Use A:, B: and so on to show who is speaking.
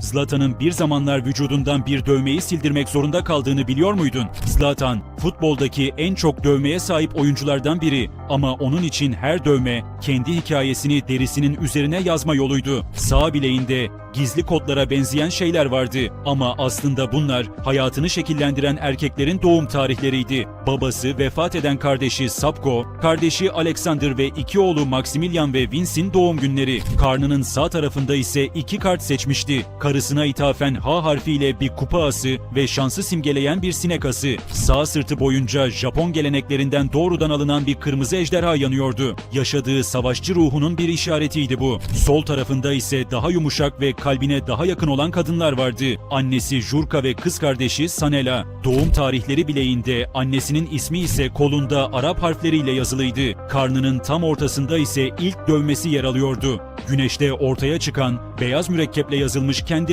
A: Zlatan'ın bir zamanlar vücudundan bir dövmeyi sildirmek zorunda kaldığını biliyor muydun? Zlatan, futboldaki en çok dövmeye sahip oyunculardan biri ama onun için her dövme kendi hikayesini derisinin üzerine yazma yoluydu. Sağ bileğinde gizli kodlara benzeyen şeyler vardı ama aslında bunlar hayatını şekillendiren erkeklerin doğum tarihleriydi. Babası vefat eden kardeşi Sapko, kardeşi Alexander ve iki oğlu Maximilian ve Vince'in doğum günleri. Karnının sağ tarafında ise iki kart seçmişti. Karısına ithafen H harfiyle bir kupa ası ve şansı simgeleyen bir sinek ası. Sağ sırtı boyunca Japon geleneklerinden doğrudan alınan bir kırmızı ejderha yanıyordu. Yaşadığı savaşçı ruhunun bir işaretiydi bu. Sol tarafında ise daha yumuşak ve kalbine daha yakın olan kadınlar vardı. Annesi Jurka ve kız kardeşi Sanela. Doğum tarihleri bileğinde, annesinin ismi ise kolunda Arap harfleriyle yazılıydı. Karnının tam ortasında ise ilk dövmesi yer alıyordu. Güneşte ortaya çıkan, beyaz mürekkeple yazılmış kendi